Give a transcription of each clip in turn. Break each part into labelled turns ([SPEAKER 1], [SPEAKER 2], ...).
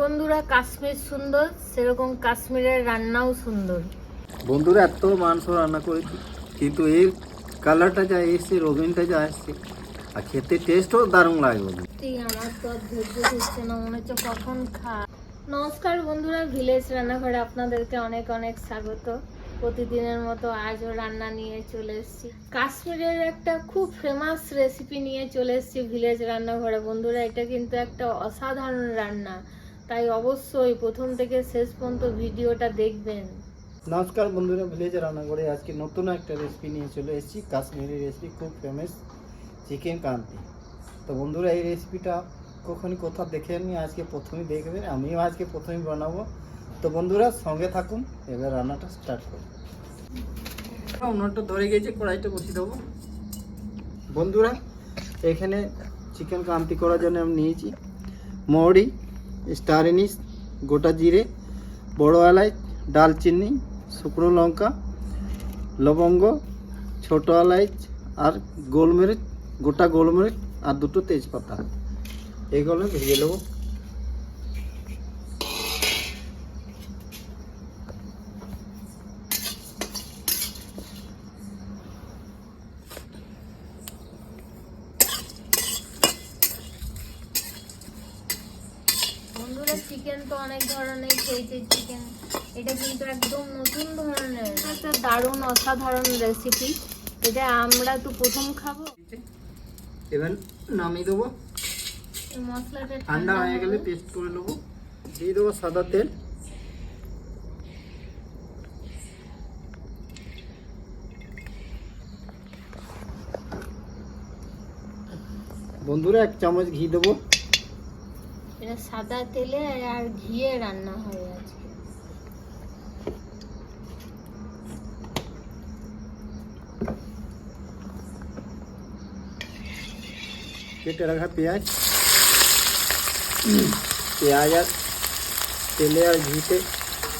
[SPEAKER 1] বন্ধুরা কাশ্মীর সুন্দর সেরকম কাশ্মীরের রান্নাও সুন্দর।
[SPEAKER 2] বন্ধুরা এত মাংস রান্না করেছি কিন্তু এর কালারটা যা এসছে রবিনটা যা আসছে আর খেতে টেস্টও দারুণ লাগে
[SPEAKER 1] আমার তো ধৈর্য ধরছে না মনে হচ্ছে কখন খা নমস্কার বন্ধুরা ভিলেজ রান্নাঘরে আপনাদেরকে অনেক অনেক স্বাগত। প্রতিদিনের মতো আজও রান্না নিয়ে চলে এসেছি। কাশ্মীরের একটা খুব ফেমাস রেসিপি নিয়ে চলে এসেছি ভিলেজ রান্নাঘরে। বন্ধুরা এটা কিন্তু একটা অসাধারণ রান্না। তাই অবশ্যই প্রথম থেকে শেষ পর্যন্ত ভিডিওটা দেখবেন।
[SPEAKER 2] নমস্কার বন্ধুরা ভিলেজ রান্নাঘরে আজকে নতুন একটা রেসিপি নিয়ে চলে এসেছি। কাশ্মীরি রেসিপি খুব ফেমাস চিকেন কান্তি। তো বন্ধুরা এই রেসিপিটা কখনই কোথাও দেখেননি আজকে প্রথমেই দেখবেন আমিও আজকে প্রথমেই বানাবো। তো বন্ধুরা সঙ্গে থাকুন এবার রান্নাটা স্টার্ট করুন উনুনটা ধরে গেছে কড়াইটা বসিয়ে দেবো। বন্ধুরা এখানে চিকেন কান্তি করার জন্য আমি নিয়েছি মৌরি স্টার এনিস গোটা জিরে, বড় এলাচ ডালচিনি শুকনো লঙ্কা, লবঙ্গ, ছোট এলাচ আর গোলমরিচ, গোটা গোলমরিচ আর দুটো তেজপাতা। এগুলো ভেজে নেব।
[SPEAKER 1] বন্ধুরা চিকেন তো অনেক ধরনের খেয়েছে চিকেন এটা কিন্তু একদম নতুন ধরনের। একটা দারুণ অসাধারণ রেসিপি এটা আমরা তো প্রথম খাব।
[SPEAKER 2] এবার নামিয়ে দেবো।
[SPEAKER 1] মশলাটা
[SPEAKER 2] ঠান্ডা হয়ে গেলে পেস্ট করে নেব। দিয়ে দেবো সাদা তেল। বন্ধুরা এক চামচ ঘি দেবো।
[SPEAKER 1] এটা সাদা তেলে আর ঘিয়ে রান্না হয় আজকে।
[SPEAKER 2] কেটে রাখা পেঁয়াজ। পেঁয়াজ আর তেলে আর ঘিতে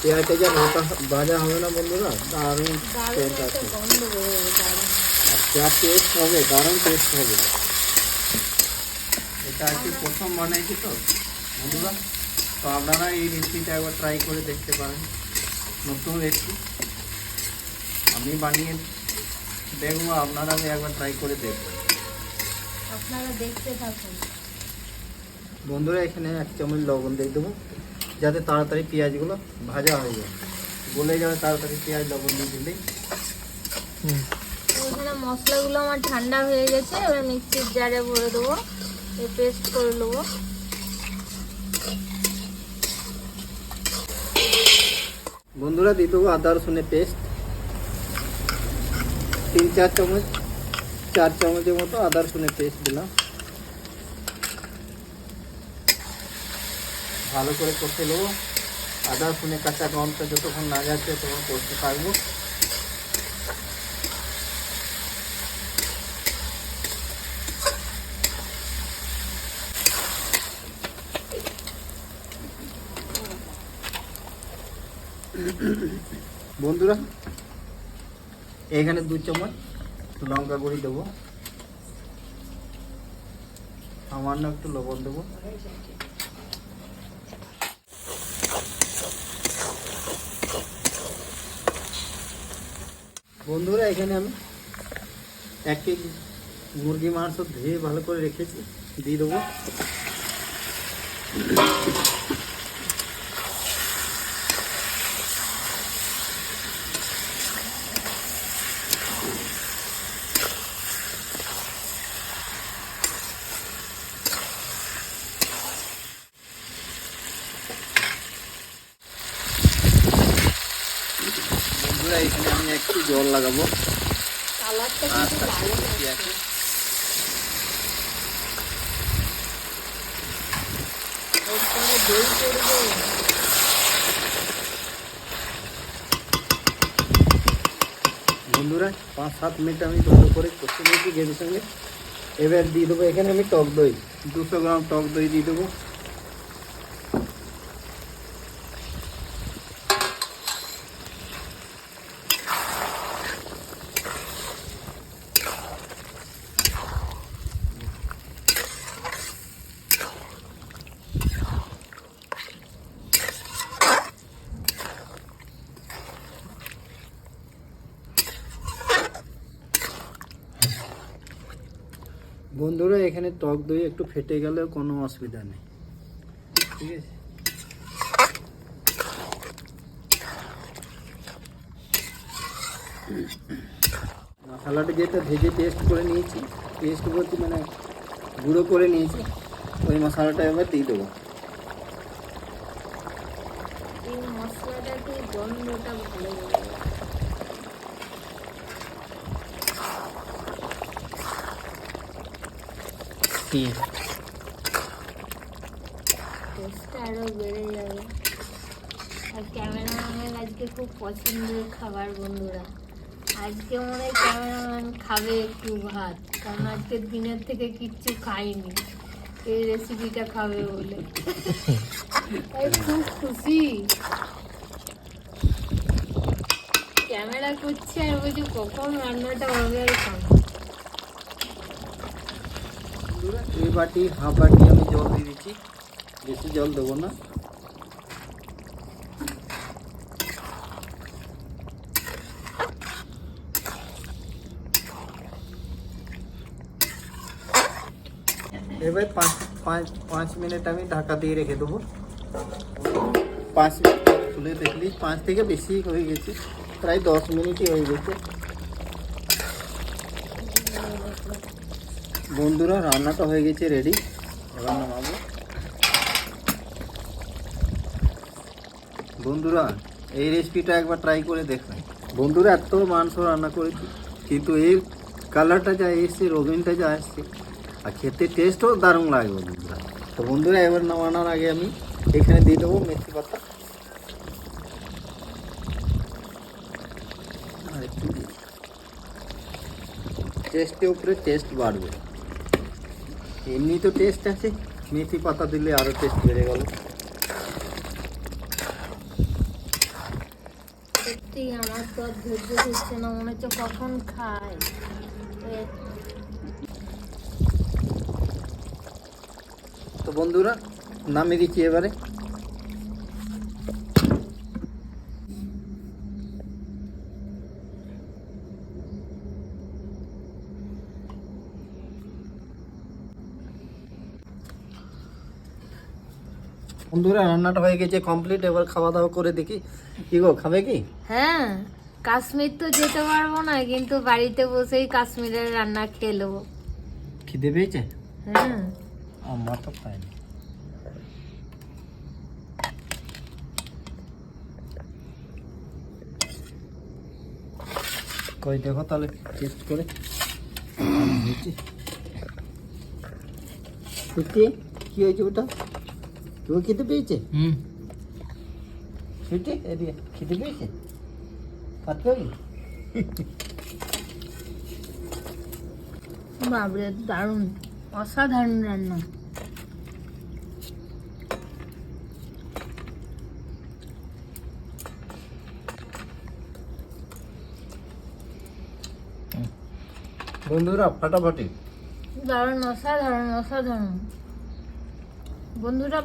[SPEAKER 2] পেঁয়াজটা যা ভাজা ভাজা হবে না বন্ধুরা? দারুণ টেস্ট আছে। আর যা টেস্ট হবে দারুণ টেস্ট হবে। এটা আজকে প্রথম বানাইছি তো? বন্ধুরা তো আপনারা এই রেসিপিটা একবার ট্রাই করে দেখতে পারেন। নতুন রেসিপি আমি বানিয়ে দেখব আপনারা একবার ট্রাই করে দেখবেন
[SPEAKER 1] আপনারা দেখতে থাকুন।
[SPEAKER 2] বন্ধুরা এখানে এক চামচ লবণ দিয়ে দেবো যাতে তাড়াতাড়ি পেঁয়াজগুলো ভাজা হয়ে যায়। গলে যাবে তাড়াতাড়ি পেঁয়াজ লবণ দিয়ে দিলেই।
[SPEAKER 1] এখানে মশলাগুলো আমার ঠান্ডা হয়ে গেছে এবার মিক্সির জারে ভরে দেবো পেস্ট করে নেব।
[SPEAKER 2] বন্ধুরা দিয়ে দেবো আদা রসুনের পেস্ট। তিন চার চামচ, চার চামচের মতো আদা রসুনের পেস্ট দিলাম। ভালো করে কষে নেব। আদা রসুনের কাঁচা গন্ধটা যতক্ষণ না যাচ্ছে তখন করতে থাকব। বন্ধুরা, এখানে দু চামচ লঙ্কা গুঁড়ি দেবো। সামান্য একটু লবণ দেবো। বন্ধুরা, এখানে আমি এক কেজি মুরগি মাংস ধুয়ে ভালো করে রেখেছি, দিয়ে দেবো। বন্ধুরা এখানে আমি একটু জল লাগাবো। বন্ধুরা পাঁচ সাত মিনিট আমি ভালো করে কষে নিয়েছি গ্রেভির সঙ্গে। এবার দিয়ে দেবো এখানে আমি টক দই। দুশো গ্রাম টক দই দিয়ে দেবো। বন্ধুরা, এখানে টক দই একটু ফেটে গেলেও কোনো অসুবিধা নেই। ঠিক আছে? মশলাটা যেটা ভেজে পেস্ট করে নিয়েছি পেস্ট বলতে মানে গুঁড়ো করে নিয়েছি, ওই মশলাটা এবার দিয়ে দেবো।
[SPEAKER 1] এই মশলাটাতে গন্ধটা ভালো ক্যামেরাম্যানের আজকে খুব পছন্দের খাবার, বন্ধুরা। আজকে মনে হয় খাবে একটু ভাত, কারণ আজকে দিনের থেকে কিচ্ছু খাইনি। এই রেসিপিটা খাবে বলে। খুব খুশি। ক্যামেরা করছে আর বলছি কখন রান্নাটা হবে আর খাব।
[SPEAKER 2] এই বাটি হাফ বাটি আমি জল দিয়ে দিচ্ছি বেশি জল দেবো না এবার পাঁচ পাঁচ পাঁচ মিনিট আমি ঢাকা দিয়ে রেখে দেবো পাঁচ মিনিট পর খুলে দেখলি পাঁচ থেকে বেশি হয়ে গেছে প্রায় দশ মিনিটই হয়ে গেছে বন্ধুরা, রান্নাটা হয়ে গেছে রেডি এবার নামাবো বন্ধুরা, এই রেসিপিটা একবার ট্রাই করে দেখবেন। বন্ধুরা, এত মাংস রান্না করেছি, কিন্তু এর কালারটা যা এসছে রবিনটা যা আসছে আর খেতে টেস্টও দারুণ লাগবে বন্ধুরা। তো বন্ধুরা, এবার নামানোর আগে আমি এখানে দিয়ে দেবো মেথি পাতা। আর টেস্টের উপরে টেস্ট বাড়বে। এমনি তো টেস্ট আছে। মেথি পাতা দিলে আরও টেস্ট বেড়ে গেল।
[SPEAKER 1] সত্যি আমার তো আর ধৈর্য ধরছে না মনে হচ্ছে কখন খাই
[SPEAKER 2] তো বন্ধুরা নামিয়ে দিচ্ছি এবারে। বন্ধুরা রান্নাটা হয়ে গেছে কমপ্লিট এবার খাওয়া দাওয়া করে দেখি। কি গো খাবে কি?
[SPEAKER 1] হ্যাঁ কাশ্মীর তো যেতে পারব না কিন্তু বাড়িতে বসেই কাশ্মীরের রান্না খেয়ে নেব।
[SPEAKER 2] খিদে পেয়েছে?
[SPEAKER 1] হ্যাঁ।
[SPEAKER 2] আমার তো খায়নি কই দেখো তাহলে টেস্ট করে। কি হয়েছে ওটা? তুমি খেতে পেয়েছে?
[SPEAKER 3] হুম।
[SPEAKER 2] সত্যি এদিকে খেতে পেয়েছে? ভাত খাবি?
[SPEAKER 1] বাবরে দারুণ। অসাধারণ রান্না।
[SPEAKER 2] বন্ধুরা ফাটাফাটি।
[SPEAKER 1] দারুণ অসাধারণ অসাধারণ। বন্ধুরা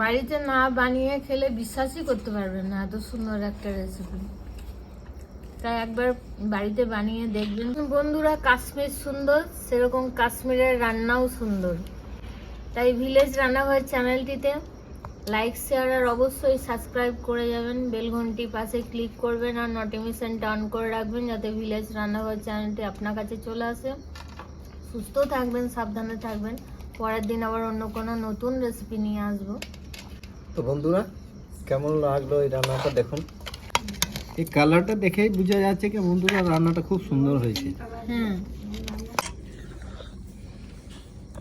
[SPEAKER 1] বাড়িতে না বানিয়ে খেলে বিশ্বাসই করতে পারবেন না, এত সুন্দর একটা রেসিপি তাই একবার বাড়িতে বানিয়ে দেখবেন। বন্ধুরা, কাশ্মীর সুন্দর, সেরকম কাশ্মীরের রান্নাও সুন্দর। তাই ভিলেজ রান্নাঘর চ্যানেলটিতে লাইক শেয়ার আর অবশ্যই সাবস্ক্রাইব করে যাবেন। বেলঘন্টি পাশে ক্লিক করবেন আর নোটিফিকেশনটা অন করে রাখবেন যাতে ভিলেজ রান্নাঘর চ্যানেলটি আপনার কাছে চলে আসে। সুস্থ থাকবেন, সাবধানে থাকবেন। পরের দিন আবার অন্য কোনো নতুন রেসিপি নিয়ে আসব।
[SPEAKER 2] তো বন্ধুরা কেমন লাগল এই রান্নাটা দেখুন। এই কালারটা দেখেই বোঝা যাচ্ছে কি বন্ধুরা রান্নাটা খুব সুন্দর হয়েছে।
[SPEAKER 1] হুম।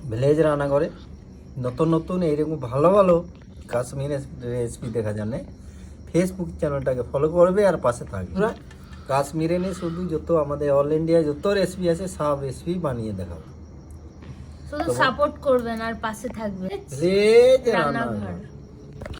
[SPEAKER 2] ভিলেজ রান্না করে নতুন নতুন এইরকম ভালো ভালো কাশ্মীর রেসিপি দেখা জানে ফেসবুক চ্যানেলটাকে ফলো করবে আর পাশে থাকবে। কাশ্মীরে নেই শুধু যত আমাদের অল ইন্ডিয়া যত রেসিপি আছে সব রেসিপি বানিয়ে দেখাবো।
[SPEAKER 1] শুধু সাপোর্ট করবেন আর পাশে থাকবেন।
[SPEAKER 2] রান্নাঘর।